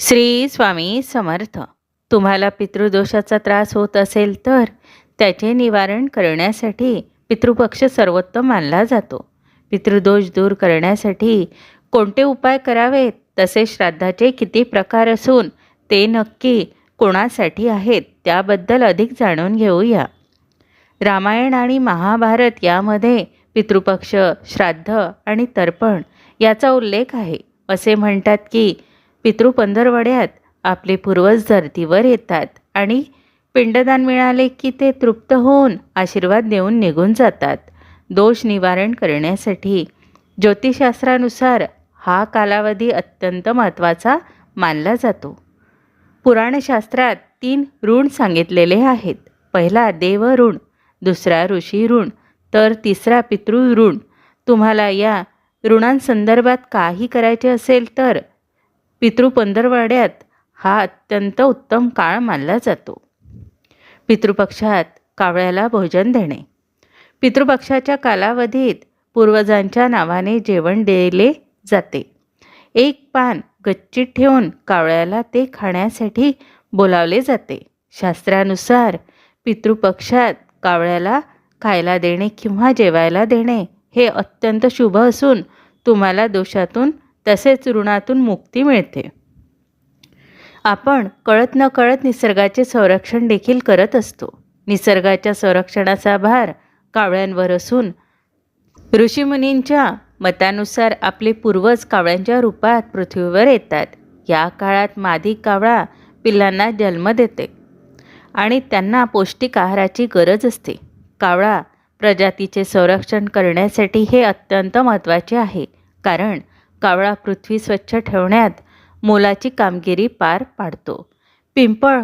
श्री स्वामी समर्थ. तुम्हाला पितृदोषाचा त्रास होत असेल तर त्याचे निवारण करण्यासाठी पितृपक्ष सर्वोत्तम मानला जातो. पितृदोष दूर करण्यासाठी कोणते उपाय करावेत? तसे श्राद्धाचे किती प्रकार असून ते नक्की कोणासाठी आहेत? त्याबद्दल अधिक जाणून घेऊया. रामायण आणि महाभारत यामध्ये पितृपक्ष श्राद्ध आणि तर्पण याचा उल्लेख आहे. असे म्हणतात की पितृ पंधरवड्यात आपले पूर्वज धरतीवर येतात आणि पिंडदान मिळाले की ते तृप्त होऊन आशीर्वाद देऊन निघून जातात. दोष निवारण करण्यासाठी ज्योतिषशास्त्रानुसार हा कालावधी अत्यंत महत्त्वाचा मानला जातो. पुराणशास्त्रात तीन ऋण सांगितलेले आहेत. पहिला देव ऋण दुसरा ऋषी ऋण तर तिसरा पितृ ऋण. तुम्हाला या ऋणांसंदर्भात काही करायचे असेल तर पितृपंधरवाड्यात हा अत्यंत उत्तम काळ मानला जातो. पितृपक्षात कावळ्याला भोजन देणे. पितृपक्षाच्या कालावधीत पूर्वजांच्या नावाने जेवण दिले जाते. एक पान गच्चीत ठेवून कावळ्याला ते खाण्यासाठी बोलावले जाते. शास्त्रानुसार पितृपक्षात कावळ्याला खायला देणे किंवा जेवायला देणे हे अत्यंत शुभ असून तुम्हाला दोषातून तसेच ऋणातून मुक्ती मिळते. आपण कळत न कळत निसर्गाचे संरक्षण देखील करत असतो. निसर्गाच्या संरक्षणाचा भार कावळ्यांवर असून ऋषीमुनींच्या मतानुसार आपले पूर्वज कावळ्यांच्या रूपात पृथ्वीवर येतात. या काळात मादी कावळा पिल्लांना जन्म देते आणि त्यांना पौष्टिक आहाराची गरज असते. कावळा प्रजातीचे संरक्षण करण्यासाठी हे अत्यंत महत्त्वाचे आहे. कारण कावळा पृथ्वी स्वच्छ ठेवण्यात मोलाची कामगिरी पार पाडतो. पिंपळ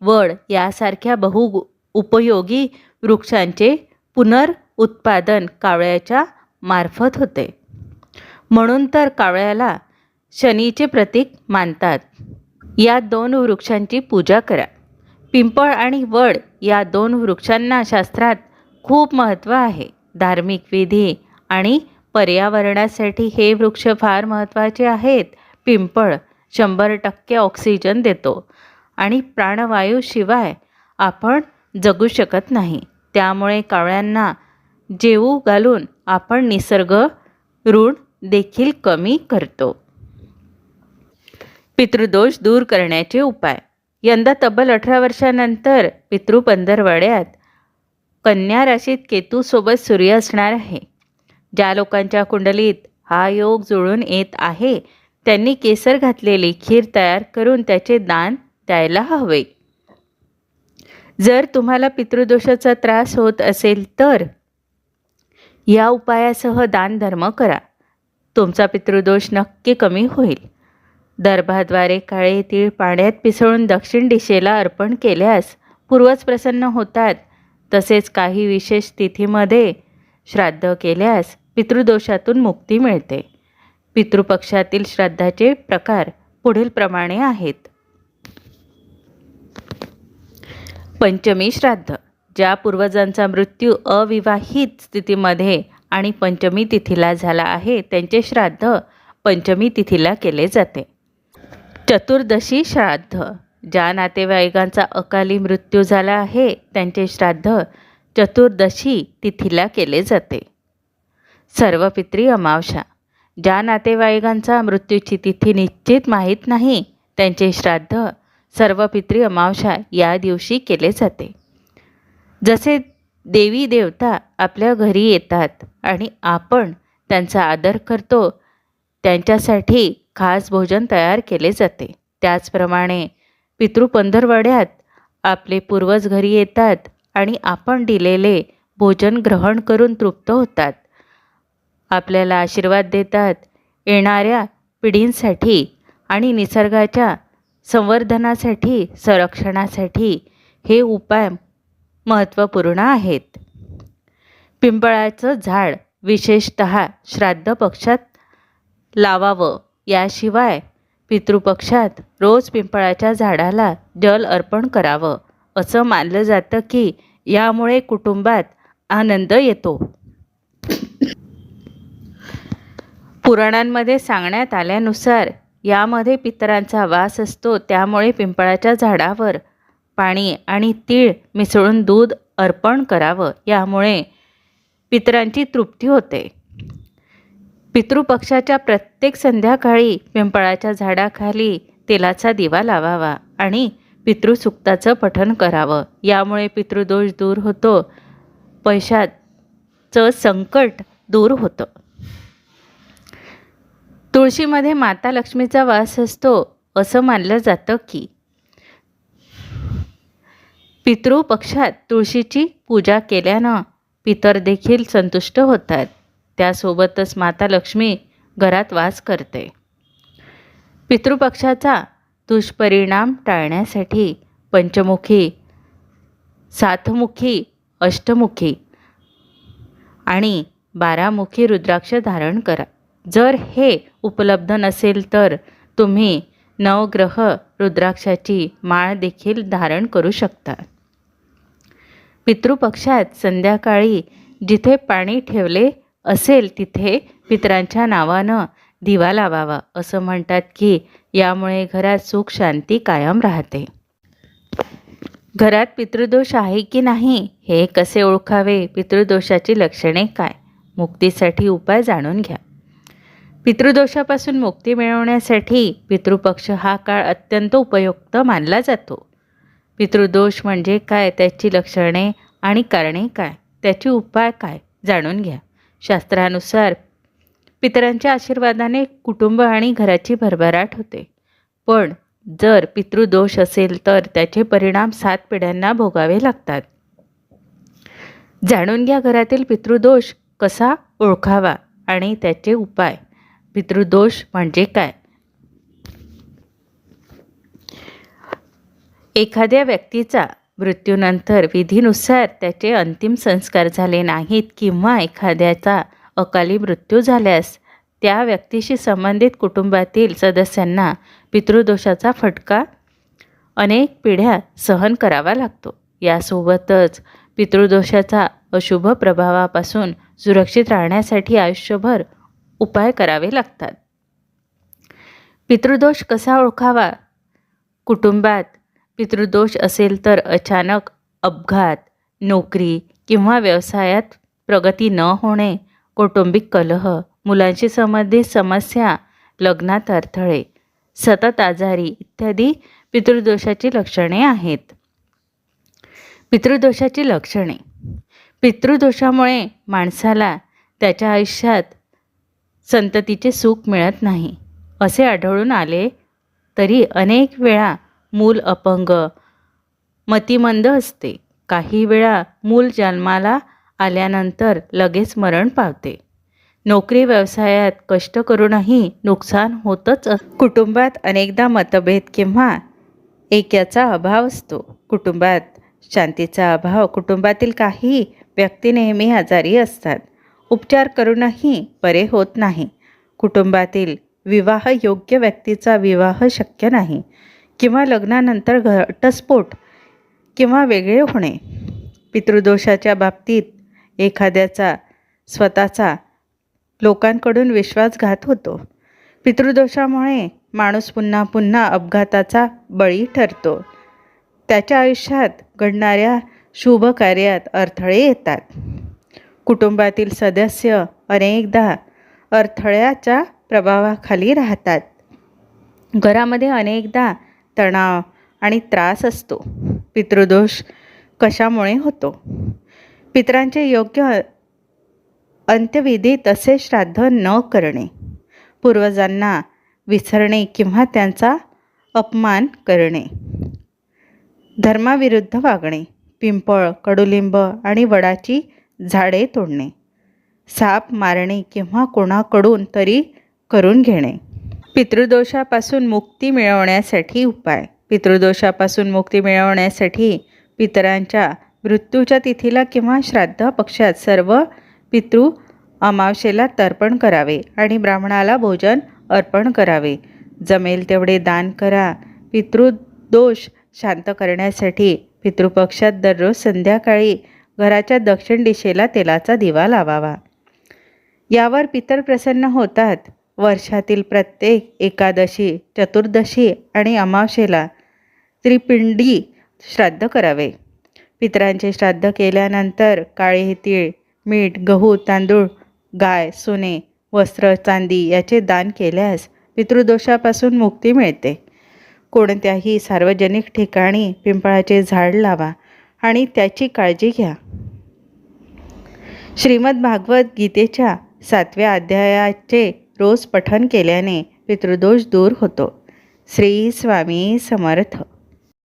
वड यासारख्या बहु उपयोगी वृक्षांचे पुनरुत्पादन कावळ्याच्या मार्फत होते. म्हणून तर कावळ्याला शनीचे प्रतीक मानतात. या दोन वृक्षांची पूजा करा. पिंपळ आणि वड या दोन वृक्षांना शास्त्रात खूप महत्त्व आहे. धार्मिक विधी आणि पर्यावरणासाठी हे वृक्ष फार महत्त्वाचे आहेत. पिंपळ शंभर टक्के ऑक्सिजन देतो. आणि प्राणवायूशिवाय आपण जगू शकत नाही. त्यामुळे कावळ्यांना जेवू घालून आपण निसर्ग ऋण देखील कमी करतो. पितृदोष दूर करण्याचे उपाय. यंदा तब्बल अठरा वर्षानंतर पितृ पंधरवड्यात कन्या राशीत केतूसोबत सूर्य असणार आहे. ज्या लोकांच्या कुंडलीत हा योग जुळून येत आहे त्यांनी केसर घातलेली खीर तयार करून त्याचे दान द्यायला हवे. जर तुम्हाला पितृदोषाचा त्रास होत असेल तर या उपायासह दानधर्म करा. तुमचा पितृदोष नक्की कमी होईल. दर्भाद्वारे काळे तीळ पाण्यात पिसळून दक्षिण दिशेला अर्पण केल्यास पूर्वज प्रसन्न होतात. तसेच काही विशेष तिथीमध्ये श्राद्ध केल्यास पितृदोषातून मुक्ती मिळते. पितृपक्षातील श्राद्धाचे प्रकार पुढील प्रमाणे आहेत. पंचमी श्राद्ध ज्या पूर्वजांचा मृत्यू अविवाहित स्थितीमध्ये आणि पंचमी तिथीला झाला आहे त्यांचे श्राद्ध पंचमी तिथीला केले जाते. चतुर्दशी श्राद्ध ज्या नातेवाईकांचा अकाली मृत्यू झाला आहे त्यांचे श्राद्ध चतुर्दशी तिथीला केले जाते. सर्वपित्री अमावशा ज्या नातेवाईकांचा मृत्यूची तिथी निश्चित माहीत नाही त्यांचे श्राद्ध सर्वपित्री अमावशा या दिवशी केले जाते. जसे देवी देवता आपल्या घरी येतात आणि आपण त्यांचा आदर करतो त्यांच्यासाठी खास भोजन तयार केले जाते. त्याचप्रमाणे पितृ पंधरवड्यात आपले पूर्वज घरी येतात आणि आपण दिलेले भोजन ग्रहण करून तृप्त होतात. आपल्याला आशीर्वाद देतात येणाऱ्या पिढींसाठी आणि निसर्गाच्या संवर्धनासाठी संरक्षणासाठी हे उपाय महत्त्वपूर्ण आहेत. पिंपळाचं झाड विशेषत श्राद्ध पक्षात लावावं. याशिवाय पितृपक्षात रोज पिंपळाच्या झाडाला जल अर्पण करावं असं मानलं जातं की यामुळे कुटुंबात आनंद येतो. पुराणांमध्ये सांगण्यात आल्यानुसार यामध्ये पितरांचा वास असतो त्यामुळे पिंपळाच्या झाडावर पाणी आणि तीळ मिसळून दूध अर्पण करावं यामुळे पितरांची तृप्ती होते. पितृपक्षाच्या प्रत्येक संध्याकाळी पिंपळाच्या झाडाखाली तेलाचा दिवा लावावा आणि पितृसुक्ताचं पठण करावं. यामुळे पितृदोष दूर होतो पैशाचं संकट दूर होतं. तुळशीमध्ये माता लक्ष्मीचा वास असतो असं मानलं जातं की. पितृपक्षात तुळशीची पूजा केल्यानं पितर देखील संतुष्ट होतात. त्यासोबतच माता लक्ष्मी घरात वास करते. पितृपक्षाचा दुष्परिणाम टाळण्यासाठी पंचमुखी सातमुखी अष्टमुखी आणि बारामुखी रुद्राक्ष धारण करा. जर हे उपलब्ध नसेल तर तुम्ही नवग्रह रुद्राक्षाची माळ देखील धारण करू शकता. पितृपक्षात संध्याकाळी जिथे पाणी ठेवले असेल तिथे पितरांच्या नावानं दिवा लावावा असं म्हणतात की यामुळे घरात सुख शांती कायम राहते. घरात पितृदोष आहे की नाही हे कसे ओळखावे? पितृदोषाची लक्षणे काय? मुक्तीसाठी उपाय जाणून घ्या. पितृदोषापासून मुक्ती मिळवण्यासाठी पितृपक्ष हा काळ अत्यंत उपयुक्त मानला जातो. पितृदोष म्हणजे काय त्याची लक्षणे आणि कारणे काय त्याचे उपाय काय जाणून घ्या. शास्त्रानुसार पितरांच्या आशीर्वादाने कुटुंब आणि घराची भरभराट होते. पण जर पितृदोष असेल तर त्याचे परिणाम सात पिढ्यांना भोगावे लागतात. जाणून घ्या घरातील पितृदोष कसा ओळखावा आणि त्याचे उपाय. पितृदोष म्हणजे काय? एखाद्या व्यक्तीचा मृत्यूनंतर विधीनुसार त्याचे अंतिम संस्कार झाले नाहीत किंवा एखाद्याचा अकाली मृत्यू झाल्यास त्या व्यक्तीशी संबंधित कुटुंबातील सदस्यांना पितृदोषाचा फटका अनेक पिढ्या सहन करावा लागतो. यासोबतच पितृदोषाचा अशुभ प्रभावापासून सुरक्षित राहण्यासाठी आयुष्यभर उपाय करावे लागतात. पितृदोष कसा ओळखावा? कुटुंबात पितृदोष असेल तर अचानक अपघात नोकरी किंवा व्यवसायात प्रगती न होणे कौटुंबिक कलह मुलांशी संबंधित समस्या लग्नात अडथळे सतत आजारी इत्यादी पितृदोषाची लक्षणे आहेत. पितृदोषाची लक्षणे. पितृदोषामुळे माणसाला त्याच्या आयुष्यात संततीचे सुख मिळत नाही. असे आढळून आले तरी अनेक वेळा मूल अपंग मतिमंद असते. काही वेळा मूल जन्माला आल्यानंतर लगेच मरण पावते. नोकरी व्यवसायात कष्ट करूनही नुकसान होतच कुटुंबात अनेकदा मतभेद किंवा ऐक्याचा अभाव असतो. कुटुंबात शांतीचा अभाव कुटुंबातील काही व्यक्ती नेहमी आजारी असतात. उपचार करूनही बरे होत नाही. कुटुंबातील विवाह योग्य व्यक्तीचा विवाह शक्य नाही किंवा लग्नानंतर घटस्फोट किंवा वेगळे होणे. पितृदोषाच्या बाबतीत एखाद्याचा स्वतःचा लोकांकडून विश्वासघात होतो. पितृदोषामुळे माणूस पुन्हा पुन्हा अपघाताचा बळी ठरतो. त्याच्या आयुष्यात घडणाऱ्या शुभ कार्यात अडथळे येतात. कुटुंबातील सदस्य अनेकदा अडथळ्याच्या प्रभावाखाली राहतात. घरामध्ये अनेकदा तणाव आणि त्रास असतो. पितृदोष कशामुळे होतो? पितरांचे योग्य अंत्यविधी तसे श्राद्ध न करणे पूर्वजांना विसरणे किंवा त्यांचा अपमान करणे धर्माविरुद्ध वागणे पिंपळ कडुलिंब आणि वडाची झाडे तोडणे. साप मारणे किंवा कोणाकडून तरी करून घेणे. पितृदोषापासून मुक्ती मिळवण्यासाठी उपाय. पितृदोषापासून मुक्ती मिळवण्यासाठी पितरांच्या मृत्यूच्या तिथीला किंवा श्राद्ध पक्षात सर्व पितृ अमावशेला तर्पण करावे आणि ब्राह्मणाला भोजन अर्पण करावे. जमेल तेवढे दान करा. पितृदोष शांत करण्यासाठी पितृपक्षात दररोज संध्याकाळी घराच्या दक्षिण दिशेला तेलाचा दिवा लावावा. यावर पितर प्रसन्न होतात. वर्षातील प्रत्येक एकादशी चतुर्दशी आणि अमावशेला त्रिपिंडी श्राद्ध करावे. पितरांचे श्राद्ध केल्यानंतर काळे तीळ मीठ गहू तांदूळ गाय सोने वस्त्र चांदी याचे दान केल्यास पितृदोषापासून मुक्ती मिळते. कोणत्याही सार्वजनिक ठिकाणी पिंपळाचे झाड लावा. आणि त्याची काळजी घ्या. श्रीमद भागवत गीतेच्या सातव्या अध्यायाचे रोज पठन केल्याने पितृदोष दूर होतो. श्री स्वामी समर्थ.